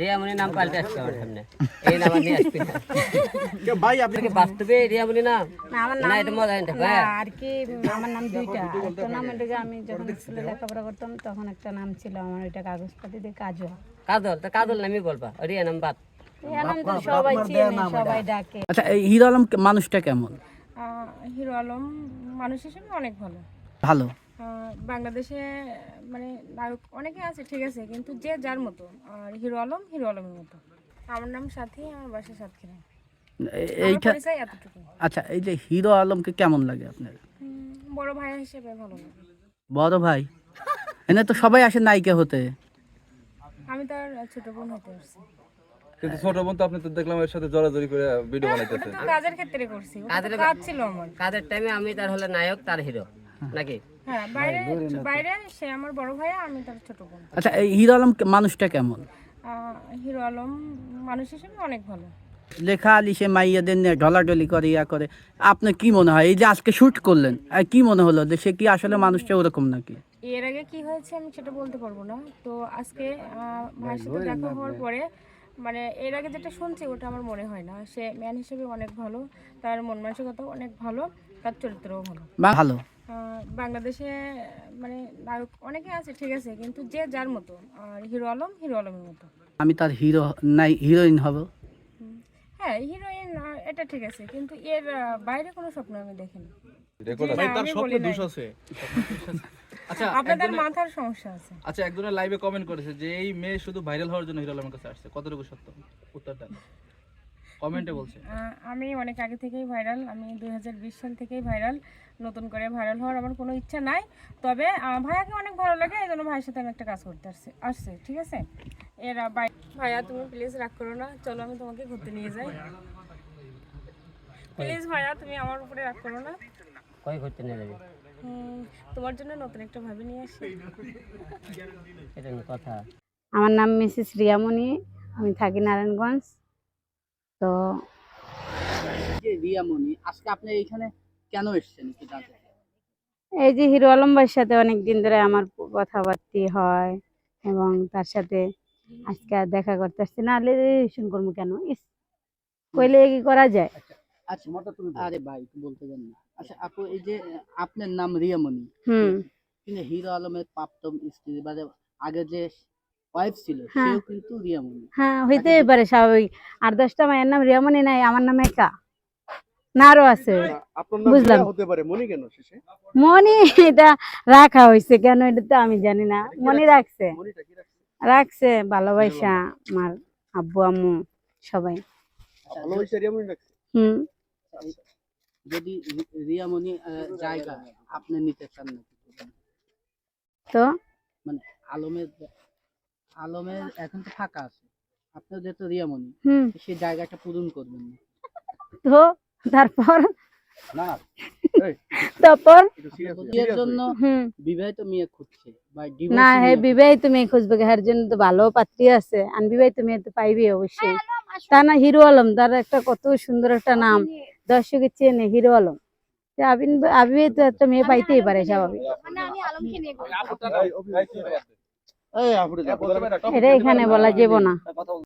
রিয়ামণি নাম পাল্টে আসছে আমার সামনে। এই নাম নিয়ে আসবি না। কে ভাই আপনি আপনাকে বাস্তবে রিয়ামণি নাম। না আমার না এটা মজা এটা না, আর কি আমার নাম দুইটা। একটা নাম এটাকে আমি যখন স্কুলে লেখাপড়া করতাম তখন একটা নাম ছিল আমার ওইটা কাগজপাতিতে কাজুয়া কাজল। তা কাজল নামই বলবা রিয়া নাম বাদ। এই নাম তো সবাই চেনে সবাই ডাকে। আচ্ছা হিরো আলম মানুষটা কেমন? আহ, হিরো আলম মানুষ হিসেবে অনেক ভালো। ভালো? বাংলাদেশে মানে নায়ক অনেকে আছে ঠিক আছে কিন্তু যে যার মতো আর হিরো আলম হিরো আলমের মতো। আমার নাম সাথী আমার বাসা সাতক্ষীরা। এইটা আচ্ছা এই যে হিরো আলমকে কেমন লাগে আপনার? বড় ভাই হিসেবে ভালো লাগে। বড় ভাই? এনে তো সবাই আসে নায়িকা হতে। আমি তার ছোট বোন হতে আসছি কিন্তু ছোট বোন তো আপনি তো দেখলাম এর সাথে জড়াজড়ি করে ভিডিও বানাইতেছেন তো কাজের ক্ষেত্রে করছি কাজের- কাজ ছিল আমার। কাজের টাইমে আমি তার হলে নায়ক তার হিরো নাকি? হ্যাঁ বাইরে বাইরে সে আমার বড় ভাই আমি তার ছোট বোন। আচ্ছা এই হিরো আলম মানুষটা কেমন? হিরো আলম মানুষ হিসেবে অনেক ভালো। লেখা আলি সে মাইয়াদের নিয়ে ঢলাঢলি করে ইয়া করে। আপনার কি মনে হয়? এই যে আজকে শুট করলেন কি মনে হলো যে সে কি আসলে মানুষটা ওরকম নাকি? এর আগে কি হয়েছে আমি সেটা বলতে পারব না। তো আজকে ভাইয়ের সাথে দেখা হওয়ার পরে মানে এর আগে যেটা শুনছি ওটা আমার মনে হয় না। সে ম্যান হিসেবে অনেক ভালো তার মন মানসিকতাও অনেক ভালো তার চরিত্রও ভালো। ভালো। বাংলাদেশে মানে নায়ক অনেকে আছে ঠিক আছে কিন্তু যে যার মতো আর হিরো আলম হিরো আলমের মতো। আমি তার হিরো নাই হিরোইন হব। হ্যাঁ হিরোইন এটা ঠিক আছে কিন্তু এর বাইরে কোনো স্বপ্ন আমি দেখিনি। রেকর্ড ভাই, তার আমি স্বপ্নে বলি নাই। দোষ আছে। আচ্ছা আপনাদের মাথার সমস্যা আছে। আচ্ছা একজনের লাইভে কমেন্ট করেছে যে এই মেয়ে শুধু ভাইরাল হওয়ার জন্য হিরো আলমের কাছে আসছে। কতটুকু সত্য? উত্তরটা কমেন্টে বলছে। আমি অনেক আগে থেকেই ভাইরাল আমি দু হাজার বিশ সাল থেকেই ভাইরাল নতুন করে ভাইরাল হওয়ার আমার কোনো ইচ্ছা নাই। তবে ভাইয়াকে অনেক ভালো লাগে এই জন্য ভাইয়ের সাথে আমি একটা কাজ করতে আসছে আসছে ঠিক আছে? এর ভাইয়া তুমি প্লিজ রাগ করো না চলো আমি তোমাকে ঘুরতে নিয়ে যাই। প্লিজ ভাইয়া তুমি আমার উপরে রাগ করো না। কই ঘুরতে নিয়ে যাবে? তোমার জন্য নতুন একটা ভাবি নিয়ে আসি। এটা কথা। আমার নাম মিসেস রিয়ামণি আমি থাকি নারায়ণগঞ্জ। তো যে রিয়ামণি আজকে আপনি এইখানে কেন এসেছেন জানতে এই যে হিরো আলম ভাইয়ের সাথে অনেক দিন ধরে আমার কথাবার্তি হয় এবং তার সাথে আজকে আর দেখা করতে আসছি না রিলেশন করব কেন? ইস কইলে কি করা যায়? আচ্ছা আরে ভাই বলতে দেন না। আচ্ছা আপু এই যে আপনার নাম রিয়ামণি হুম। কিন্তু হিরো আলমের প্রাপ্তম স্ত্রী বা আগে যে ওয়াইফ ছিল হ্যাঁ। সেও কিন্তু রিয়ামণি। হ্যাঁ হইতেই পারে স্বাভাবিক। আর দশটা মায়ের নাম রিয়ামণি নাই আমার নাম একা। আছে। বুঝলাম। হতে পারে মনি কেন শেষে? মনি এটা রাখা কেন এটা তো আমি জানি না। মনি রাখছে? রাখছে। ভালোবাসা আমার আব্বু আম্মু সবাই। ভালোবাসা রিয়া রাখছে? হুম। যদি রিয়ামণি জায়গা আপনি নিতে চান নাকি? তো? মানে আলমের আলমের এখন তো ফাঁকা আছে। আপনার যেহেতু রিয়ামণি হুম। সেই জায়গাটা পূরণ করবেন তো তারপর? না তারপর? বিয়ের জন্য বিবাহিত মেয়ে খুঁজছে না divorcee বিবাহিত মেয়ে খুঁজবে হের জন্য তো ভালো পাত্রী আছে। মেয়ে তো পাইবি অবশ্যই। তা না হিরো আলম তার একটা কত সুন্দর একটা নাম। দর্শকের চেনে হিরো আলম। আবিন আবিবাহিত একটা মেয়ে পাইতেই পারে স্বাভাবিক। এটা এখানে বলা যাবে না।